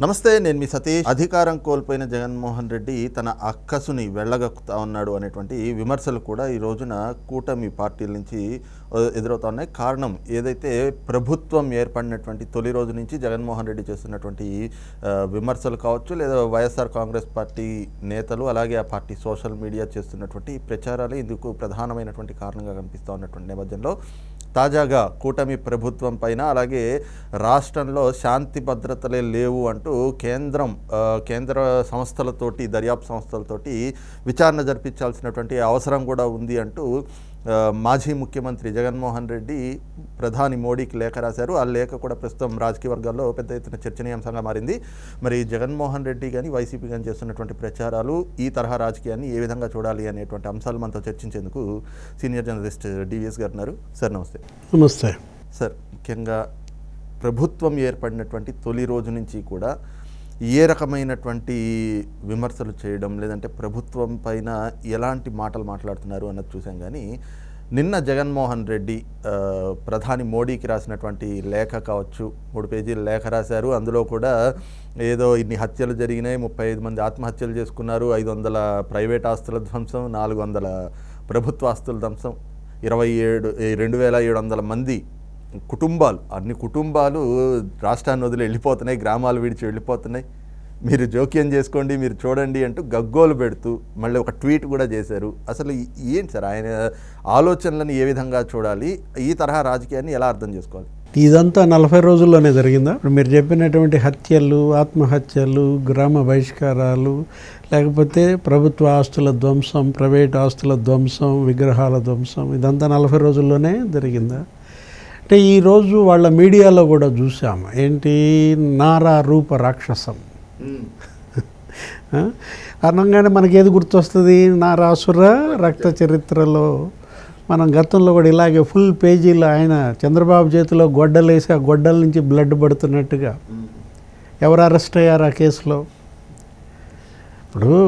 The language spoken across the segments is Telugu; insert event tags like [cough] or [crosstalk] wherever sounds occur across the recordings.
నమస్తే నేను మీ సతీష్. అధికారం కోల్పోయిన జగన్మోహన్ రెడ్డి తన అక్కసుని వెళ్ళగక్కుతా ఉన్నాడు అనేటువంటి విమర్శలు కూడా ఈ రోజున కూటమి పార్టీల నుంచి ఎదురవుతా ఉన్నాయి. కారణం ఏదైతే ప్రభుత్వం ఏర్పడినటువంటి తొలి రోజు నుంచి జగన్మోహన్ రెడ్డి చేస్తున్నటువంటి విమర్శలు కావచ్చు లేదా వైఎస్ఆర్ కాంగ్రెస్ పార్టీ నేతలు అలాగే ఆ పార్టీ సోషల్ మీడియా చేస్తున్నటువంటి ప్రచారాలు ఇందుకు ప్రధానమైనటువంటి కారణంగా కనిపిస్తూ ఉన్నటువంటి నేపథ్యంలో తాజాగా కూటమి ప్రభుత్వం పైన అలాగే రాష్ట్రంలో శాంతి భద్రతలే లేవు అంటూ కేంద్రం కేంద్ర సంస్థలతోటి దర్యాప్తు సంస్థలతోటి విచారణ జరిపించాల్సినటువంటి అవసరం కూడా ఉంది అంటూ మాజీ ముఖ్యమంత్రి జగన్మోహన్ రెడ్డి ప్రధాని మోడీకి లేఖ రాశారు. ఆ లేఖ కూడా ప్రస్తుతం రాజకీయ వర్గాల్లో పెద్ద ఎత్తున చర్చనీయాంశంగా మారింది. మరి జగన్మోహన్ రెడ్డి కానీ వైసీపీ కానీ చేస్తున్నటువంటి ప్రచారాలు ఈ తరహా రాజకీయాన్ని ఏ విధంగా చూడాలి అనేటువంటి అంశాలు మనతో చర్చించేందుకు సీనియర్ జర్నలిస్ట్ డివిఎస్ గారు ఉన్నారు. సార్ నమస్తే. నమస్తే. సార్ ముఖ్యంగా ప్రభుత్వం ఏర్పడినటువంటి తొలి రోజు నుంచి కూడా ఏ రకమైనటువంటి విమర్శలు చేయడం లేదంటే ప్రభుత్వం పైన ఎలాంటి మాటలు మాట్లాడుతున్నారు అన్నది చూసాం కానీ నిన్న జగన్మోహన్ రెడ్డి ప్రధాని మోడీకి రాసినటువంటి లేఖ కావచ్చు మూడు పేజీల లేఖ రాశారు. అందులో కూడా ఏదో ఇన్ని హత్యలు జరిగినాయి ముప్పై ఐదు మంది ఆత్మహత్యలు చేసుకున్నారు ఐదు వందల ప్రైవేట్ ఆస్తుల ధ్వంసం నాలుగు వందల ప్రభుత్వ ఆస్తుల ధ్వంసం ఇరవై ఏడు రెండు వేల ఏడు వందల మంది కుటుంబాలు అన్ని కుటుంబాలు రాష్ట్రాన్ని వదిలి వెళ్ళిపోతున్నాయి గ్రామాలు విడిచి వెళ్ళిపోతున్నాయి. మీరు జోక్యం చేసుకోండి మీరు చూడండి అంటూ గగ్గోలు పెడుతూ మళ్ళీ ఒక ట్వీట్ కూడా చేశారు. అసలు ఏంటి సార్? ఆయన ఆలోచనలను ఏ విధంగా చూడాలి? ఈ తరహా రాజకీయాన్ని ఎలా అర్థం చేసుకోవాలి? ఇదంతా నలభై రోజుల్లోనే జరిగిందా? ఇప్పుడు మీరు చెప్పినటువంటి హత్యలు ఆత్మహత్యలు గ్రామ బహిష్కారాలు లేకపోతే ప్రభుత్వ ఆస్తుల ధ్వంసం ప్రైవేట్ ఆస్తుల ధ్వంసం విగ్రహాల ధ్వంసం ఇదంతా నలభై రోజుల్లోనే జరిగిందా? అంటే ఈరోజు వాళ్ళ మీడియాలో కూడా చూసాము ఏంటి? నారా రూప రాక్షసం? అనగానే మనకి ఏది గుర్తొస్తుంది? నారాసుర రక్త చరిత్రలో మనం గతంలో కూడా ఇలాగే ఫుల్ పేజీలో ఆయన చంద్రబాబు చేతిలో గొడ్డలేసి ఆ గొడ్డల నుంచి బ్లడ్ పడుతున్నట్టుగా ఎవరు అరెస్ట్ అయ్యారు ఆ కేసులో? ఇప్పుడు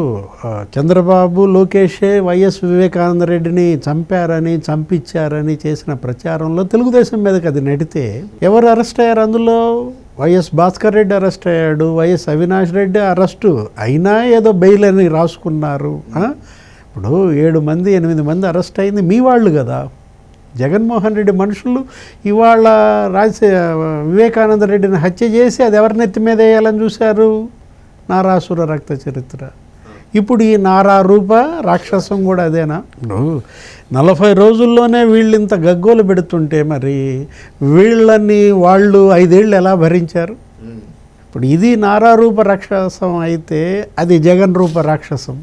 చంద్రబాబు లోకేషే వైఎస్ వివేకానంద రెడ్డిని చంపారని చంపించారని చేసిన ప్రచారంలో తెలుగుదేశం మీదకి అది నడితే ఎవరు అరెస్ట్ అయ్యారు అందులో? వైఎస్ భాస్కర్ రెడ్డి అరెస్ట్ అయ్యాడు వైఎస్ అవినాష్ రెడ్డి అరెస్టు అయినా ఏదో బెయిల్ అని రాసుకున్నారు ఇప్పుడు ఏడు మంది ఎనిమిది మంది అరెస్ట్ అయింది మీ వాళ్ళు కదా. జగన్మోహన్ రెడ్డి మనుషులు ఇవాళ రాజ వివేకానంద రెడ్డిని హత్య చేసి అది ఎవరి నెత్తి మీద వేయాలని చూశారు? నారాసుర రక్త చరిత్ర. ఇప్పుడు ఈ నారా రూప రాక్షసం కూడా అదేనా? నలభై రోజుల్లోనే వీళ్ళు ఇంత గగ్గోలు పెడుతుంటే మరి వీళ్ళని వాళ్ళు ఐదేళ్ళు ఎలా భరించారు? ఇప్పుడు ఇది నారా రూప రాక్షసం అయితే అది జగన్ రూప రాక్షసం.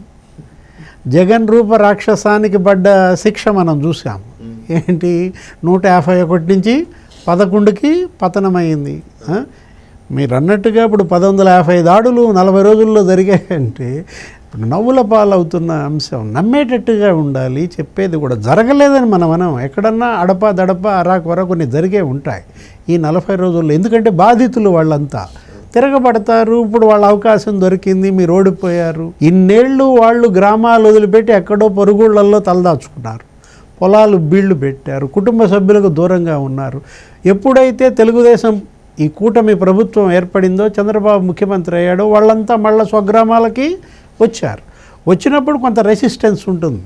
జగన్ రూప రాక్షసానికి పడ్డ శిక్ష మనం చూసాం ఏంటి? నూట యాభై ఒకటి నుంచి పదకొండుకి పతనమైంది? మీరు అన్నట్టుగా ఇప్పుడు పది వందల యాభై దాడులు నలభై రోజుల్లో జరిగాయంటే ఇప్పుడు నవ్వుల పాలవుతున్న అంశం నమ్మేటట్టుగా ఉండాలి చెప్పేది కూడా జరగలేదని మనం మనం ఎక్కడన్నా అడప దడప అరాకొర కొన్ని జరిగే ఉంటాయి ఈ నలభై రోజుల్లో. ఎందుకంటే బాధితులు వాళ్ళంతా తిరగబడతారు ఇప్పుడు వాళ్ళ అవకాశం దొరికింది మీరు ఓడిపోయారు. ఇన్నేళ్ళు వాళ్ళు గ్రామాలు వదిలిపెట్టి ఎక్కడో పొరుగుళ్ళల్లో తలదాచుకున్నారు. పొలాలు బీళ్ళు పెట్టారు కుటుంబ సభ్యులకు దూరంగా ఉన్నారు. ఎప్పుడైతే తెలుగుదేశం ఈ కూటమి ప్రభుత్వం ఏర్పడిందో చంద్రబాబు ముఖ్యమంత్రి అయ్యాడో వాళ్ళంతా మళ్ళీ స్వగ్రామాలకి వచ్చారు. వచ్చినప్పుడు కొంత రెసిస్టెన్స్ ఉంటుంది.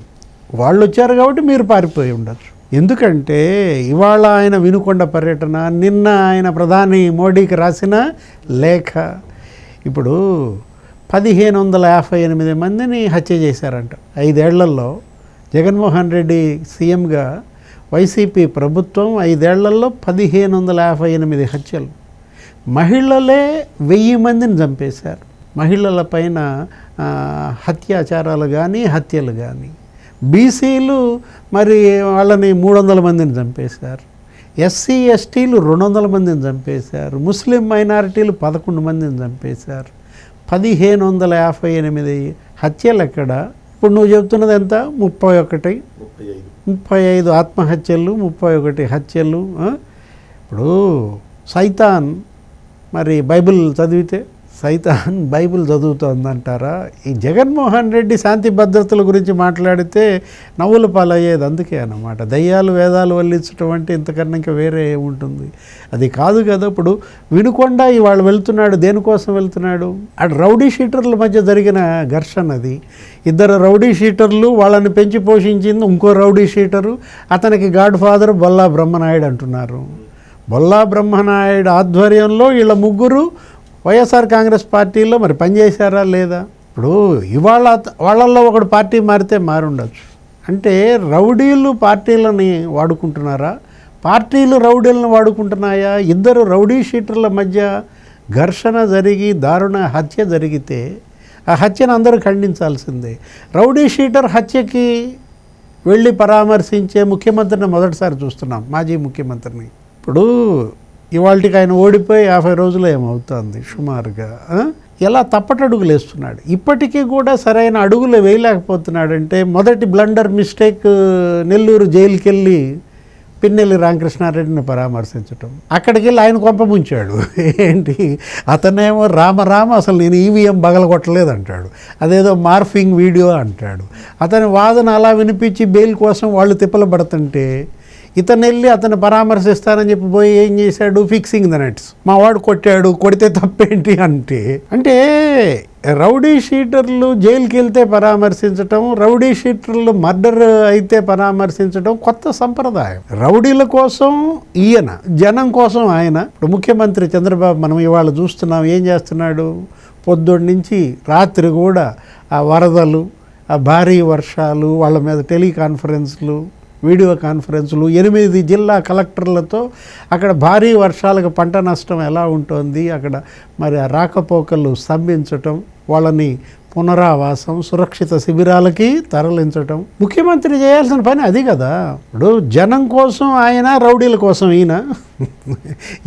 వాళ్ళు వచ్చారు కాబట్టి మీరు పారిపోయి ఉండొచ్చు. ఎందుకంటే ఇవాళ ఆయన వినుకొండ పర్యటన నిన్న ఆయన ప్రధాని మోడీకి రాసిన లేఖ. ఇప్పుడు పదిహేను వందల యాభై ఎనిమిది మందిని హత్య చేశారంట. ఐదేళ్ళలో జగన్మోహన్ రెడ్డి సీఎంగా వైసీపీ ప్రభుత్వం ఐదేళ్ళలో పదిహేను వందల యాభై ఎనిమిది హత్యలు. మహిళలే వెయ్యి మందిని చంపేశారు. మహిళల పైన హత్యాచారాలు కానీ హత్యలు కానీ బీసీలు మరి వాళ్ళని మూడు వందల మందిని చంపేశారు. ఎస్సీ ఎస్టీలు రెండు వందల మందిని చంపేశారు. ముస్లిం మైనారిటీలు పదకొండు మందిని చంపేశారు. పదిహేను వందల యాభై ఎనిమిది హత్యలు ఎక్కడ ఇప్పుడు నువ్వు చెప్తున్నది ఎంత? ముప్పై ఒకటి. ముప్పై ఐదు. ఆత్మహత్యలు ముప్పై ఒకటి హత్యలు? ఇప్పుడు సైతాన్ మరి బైబిల్ చదివితే సైతాన్ బైబిల్ చదువుతోందంటారా? ఈ జగన్మోహన్ రెడ్డి శాంతి భద్రతల గురించి మాట్లాడితే నవ్వులు పాలయ్యేది అందుకే అన్నమాట. దయ్యాలు వేదాలు వల్లించడం అంటే ఇంతకన్నా ఇంకా వేరే ఏముంటుంది? అది కాదు కదా ఇప్పుడు వినుకొండ ఇవాళ వెళ్తున్నాడు. దేనికోసం వెళ్తున్నాడు? అటు రౌడీ షీటర్ల మధ్య జరిగిన ఘర్షణ అది. ఇద్దరు రౌడీ షీటర్లు వాళ్ళని పెంచి పోషించింది ఇంకో రౌడీ షీటరు. అతనికి గాడ్ ఫాదర్ బొల్లా బ్రహ్మనాయుడు అంటున్నారు. బొల్లా బ్రహ్మనాయుడు ఆధ్వర్యంలో వీళ్ళ ముగ్గురు వైఎస్ఆర్ కాంగ్రెస్ పార్టీలో మరి పనిచేశారా లేదా? ఇప్పుడు ఇవాళ వాళ్ళల్లో ఒకడు పార్టీ మారితే మారుండొచ్చు. అంటే రౌడీలు పార్టీలని వాడుకుంటున్నారా? పార్టీలు రౌడీలను వాడుకుంటున్నాయా? ఇద్దరు రౌడీ షీటర్ల మధ్య ఘర్షణ జరిగి దారుణ హత్య జరిగితే ఆ హత్యను అందరూ ఖండించాల్సిందే. రౌడీ షీటర్ హత్యకి వెళ్ళి పరామర్శించే ముఖ్యమంత్రిని మొదటిసారి చూస్తున్నాం మాజీ ముఖ్యమంత్రిని. ఇప్పుడు ఇవాళకి ఆయన ఓడిపోయి యాభై రోజులు ఏమవుతుంది సుమారుగా ఎలా తప్పటడుగులు వేస్తున్నాడు? ఇప్పటికీ కూడా సరైన అడుగులు వేయలేకపోతున్నాడంటే మొదటి బ్లండర్ మిస్టేక్ నెల్లూరు జైలుకి వెళ్ళి పిన్నెల్లి రామకృష్ణారెడ్డిని పరామర్శించటం. అక్కడికి వెళ్ళి ఆయన కొంపముంచాడు [laughs] ఏంటి? అతనేమో రామ రామ అసలు నేను ఈవీఎం బగలగొట్టలేదు అంటాడు అదేదో మార్ఫింగ్ వీడియో అంటాడు. అతని వాదన అలా వినిపించి బెయిల్ కోసం వాళ్ళు తిప్పలు పడుతుంటే ఇతను వెళ్ళి అతను పరామర్శిస్తానని చెప్పి పోయి ఏం చేశాడు? ఫిక్సింగ్ ద నెట్స్ మా వాడు కొట్టాడు కొడితే తప్పేంటి అంటే అంటే రౌడీ షీటర్లు జైలుకి వెళ్తే పరామర్శించటం రౌడీ షీటర్లు మర్డర్ అయితే పరామర్శించడం కొత్త సంప్రదాయం. రౌడీల కోసం ఈయన జనం కోసం ఆయన. ఇప్పుడు ముఖ్యమంత్రి చంద్రబాబు మనం ఇవాళ చూస్తున్నాం ఏం చేస్తున్నాడు? పొద్దున్న నుంచి రాత్రి కూడా ఆ వరదలు ఆ భారీ వర్షాలు వాళ్ళ మీద టెలికాన్ఫరెన్స్లు వీడియో కాన్ఫరెన్సులు ఎనిమిది జిల్లా కలెక్టర్లతో అక్కడ భారీ వర్షాలకు పంట నష్టం ఎలా ఉంటుంది అక్కడ మరి రాకపోకలు స్తంభించటం వాళ్ళని పునరావాసం సురక్షిత శిబిరాలకి తరలించటం. ముఖ్యమంత్రి చేయాల్సిన పని అది కదా. ఇప్పుడు జనం కోసం ఆయన రౌడీల కోసం ఈయన.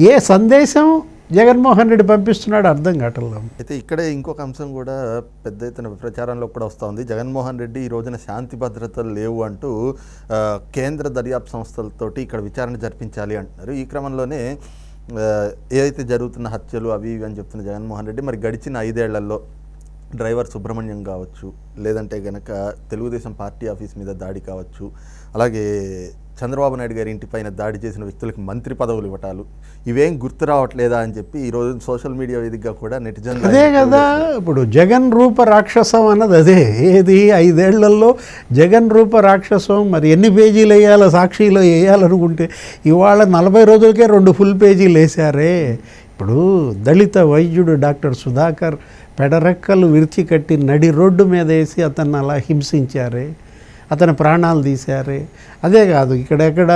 ఏ సందేశం? జగన్మోహన్ రెడ్డి పంపిస్తున్నాడు అర్థం కావటంలో అయితే ఇక్కడే ఇంకొక అంశం కూడా పెద్ద ఎత్తున ప్రచారంలో కూడా వస్తూ ఉంది. జగన్మోహన్ రెడ్డి ఈ రోజున శాంతి భద్రతలు లేవు అంటూ కేంద్ర దర్యాప్తు సంస్థలతోటి ఇక్కడ విచారణ జరిపించాలి అంటున్నారు. ఈ క్రమంలోనే ఏదైతే జరుగుతున్న హత్యలు అవి ఇవి అని చెప్తున్న జగన్మోహన్ రెడ్డి మరి గడిచిన ఐదేళ్ళలో డ్రైవర్ సుబ్రహ్మణ్యం కావచ్చు లేదంటే గనక తెలుగుదేశం పార్టీ ఆఫీస్ మీద దాడి కావచ్చు అలాగే చంద్రబాబు నాయుడు గారి ఇంటిపైన దాడి చేసిన వ్యక్తులకు మంత్రి పదవులు ఇవ్వటాలు. ఇవేం గుర్తు రావట్లేదా అని చెప్పి ఈ రోజు సోషల్ మీడియా వేదికగా కూడా నెటిజన్ అదే కదా ఇప్పుడు జగన్ రూప రాక్షసం అన్నది అదే. ఏది? ఐదేళ్ళలో జగన్ రూప రాక్షసం మరి ఎన్ని పేజీలు వేయాలో సాక్షిలో వేయాలనుకుంటే ఇవాళ నలభై రోజులకే రెండు ఫుల్ పేజీలు వేశారే. ఇప్పుడు దళిత వైద్యుడు డాక్టర్ సుధాకర్ పెడరెక్కలు విరిచి కట్టి నడి రోడ్డు మీద వేసి అతన్ని అలా హింసించారే. అతని ప్రాణాలు తీశారు. అదే కాదు ఇక్కడెక్కడ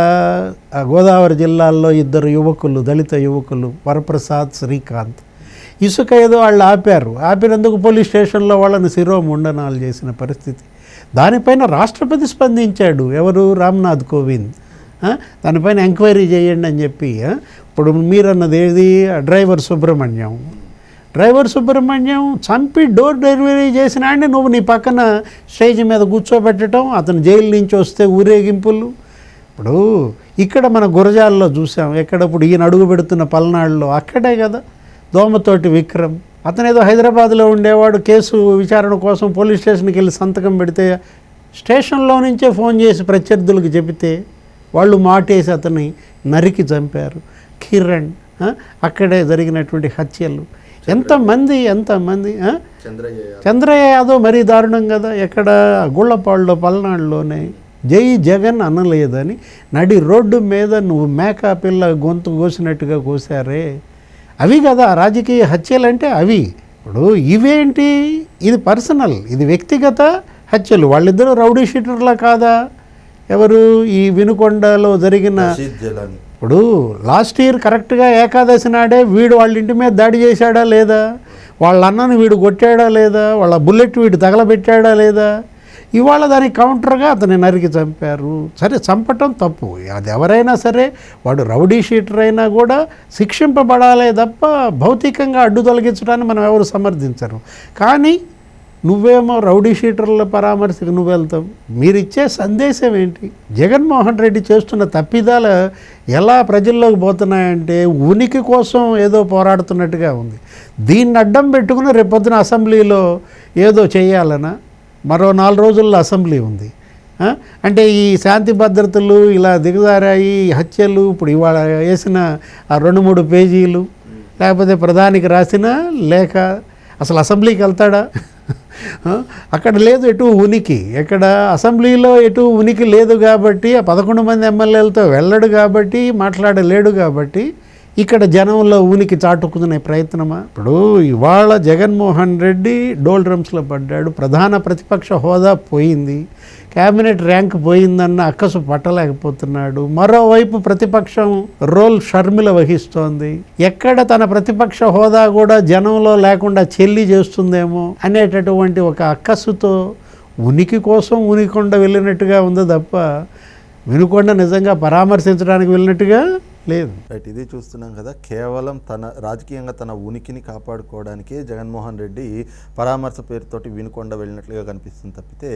గోదావరి జిల్లాల్లో ఇద్దరు యువకులు దళిత యువకులు వరప్రసాద్ శ్రీకాంత్. ఇసుక ఏదో వాళ్ళు ఆపారు. ఆపినందుకు పోలీస్ స్టేషన్లో వాళ్ళని శిరోముండనాలు చేసిన పరిస్థితి. దానిపైన రాష్ట్రపతి స్పందించాడు. ఎవరు? రామ్నాథ్ కోవింద్. దానిపైన ఎంక్వైరీ చేయండి అని చెప్పి ఇప్పుడు మీరన్నది ఏది? డ్రైవర్ సుబ్రహ్మణ్యం. డ్రైవర్ సుబ్రహ్మణ్యం చంపి డోర్ డెలివరీ చేసిన ఆయన నువ్వు నీ పక్కన స్టేజ్ మీద కూర్చోబెట్టడం అతను జైలు నుంచి వస్తే ఊరేగింపులు. ఇప్పుడు ఇక్కడ మన గురజాల్లో చూసాం ఎక్కడప్పుడు ఈయన అడుగు పెడుతున్న పల్నాడులో అక్కడే కదా దోమతోటి విక్రమ్. అతను ఏదో హైదరాబాద్లో ఉండేవాడు కేసు విచారణ కోసం పోలీస్ స్టేషన్కి వెళ్ళి సంతకం పెడితే స్టేషన్లో నుంచే ఫోన్ చేసి ప్రత్యర్థులకు చెబితే వాళ్ళు మాటేసి అతన్ని నరికి చంపారు. కిరణ్ అక్కడే జరిగినటువంటి హత్యలు. ఎంతమంది ఎంతమంది? చంద్రయ్య యాదవ్. మరీ దారుణం కదా. ఎక్కడ గుళ్ళపాడులో పల్నాడులోనే జై జగన్ అనలేదని నడి రోడ్డు మీద నువ్వు మేకా పిల్ల గొంతు కోసినట్టుగా కోసారే. అవి కదా రాజకీయ హత్యలు అంటే అవి. ఇప్పుడు ఇవేంటి? ఇది పర్సనల్ ఇది వ్యక్తిగత హత్యలు. వాళ్ళిద్దరూ రౌడీ షీటర్లా కాదా? ఎవరు ఈ వినుకొండలో జరిగిన ఇప్పుడు లాస్ట్ ఇయర్ కరెక్ట్గా ఏకాదశి నాడే వీడు వాళ్ళ ఇంటి మీద దాడి చేశాడా లేదా? వాళ్ళ అన్నని వీడు కొట్టాడా లేదా? వాళ్ళ బుల్లెట్ వీడు తగలబెట్టాడా లేదా? ఇవాళ దానికి కౌంటర్గా అతన్ని నరికి చంపారు. సరే చంపటం తప్పు. అది ఎవరైనా సరే వాడు రౌడీ షీటర్ అయినా కూడా శిక్షింపబడాలే తప్ప భౌతికంగా అడ్డు తొలగించడాన్ని మనం ఎవరు సమర్థించరు. కానీ నువ్వేమో రౌడీ షీటర్ల పరామర్శకు నువ్వు వెళ్తావు. మీరు ఇచ్చే సందేశం ఏంటి? జగన్మోహన్ రెడ్డి చేస్తున్న తప్పిదాలు ఎలా ప్రజల్లోకి పోతున్నాయంటే ఉనికి కోసం ఏదో పోరాడుతున్నట్టుగా ఉంది. దీన్ని అడ్డం పెట్టుకుని రేపొద్దున అసెంబ్లీలో ఏదో చేయాలనా? మరో నాలుగు రోజుల్లో అసెంబ్లీ ఉంది. అంటే ఈ శాంతి భద్రతలు ఇలా దిగజారాయి హత్యలు ఇప్పుడు ఇవాళ వేసిన ఆ రెండు మూడు పేజీలు లేకపోతే ప్రధానికి రాసిన లేఖ అసలు అసెంబ్లీకి వెళ్తాడా? అక్కడ లేదు ఎటు ఉనికి. ఎక్కడ అసెంబ్లీలో ఎటు ఉనికి లేదు కాబట్టి ఆ పదకొండు మంది ఎమ్మెల్యేలతో వెళ్ళడు కాబట్టి మాట్లాడలేడు కాబట్టి ఇక్కడ జనంలో ఉనికి చాటుకునే ప్రయత్నమా? ఇప్పుడు ఇవాళ జగన్మోహన్ రెడ్డి డోల్ డ్రమ్స్లో పడ్డాడు. ప్రధాన ప్రతిపక్ష హోదా పోయింది. క్యాబినెట్ ర్యాంక్ పోయిందన్న అక్కసు పట్టలేకపోతున్నాడు. మరోవైపు ప్రతిపక్షం రోల్ షర్మిల వహిస్తోంది. ఎక్కడ తన ప్రతిపక్ష హోదా కూడా జనంలో లేకుండా చెల్లి చేస్తుందేమో అనేటటువంటి ఒక అక్కసుతో ఉనికి కోసం ఉనికొండ వెళ్ళినట్టుగా ఉంది తప్ప వినుకొండ నిజంగా పరామర్శించడానికి వెళ్ళినట్టుగా లేదు. రైట్ ఇది చూస్తున్నాం కదా కేవలం తన రాజకీయంగా తన ఉనికిని కాపాడుకోవడానికే జగన్మోహన్ రెడ్డి పరామర్శ పేరుతోటి వినుకొండ వెళ్ళినట్లుగా కనిపిస్తుంది తప్పితే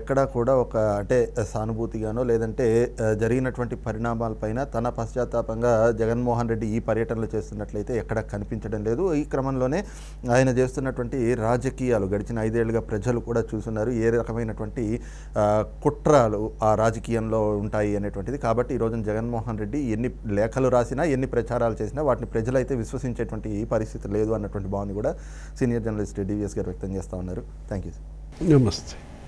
ఎక్కడా కూడా ఒక అంటే సానుభూతిగానో లేదంటే జరిగినటువంటి పరిణామాలపైన తన పశ్చాత్తాపంగా జగన్మోహన్ రెడ్డి ఈ పర్యటనలు చేస్తున్నట్లయితే ఎక్కడ కనిపించడం లేదు. ఈ క్రమంలోనే ఆయన చేస్తున్నటువంటి రాజకీయాలు గడిచిన ఐదేళ్ళుగా ప్రజలు కూడా చూస్తున్నారు ఏ రకమైనటువంటి కుట్రాలు ఆ రాజకీయంలో ఉంటాయి అనేటువంటిది. కాబట్టి ఈ రోజున జగన్మోహన్ రెడ్డి ఎన్ని లేఖలు రాసినా ఎన్ని ప్రచారాలు చేసినా వాటిని ప్రజలైతే విశ్వసించేటువంటి పరిస్థితి లేదు అన్నటువంటి భావన కూడా సీనియర్ జర్నలిస్ట్ డివిఎస్ గారు వ్యక్తం చేస్తూ ఉన్నారు. థ్యాంక్ యూ నమస్తే.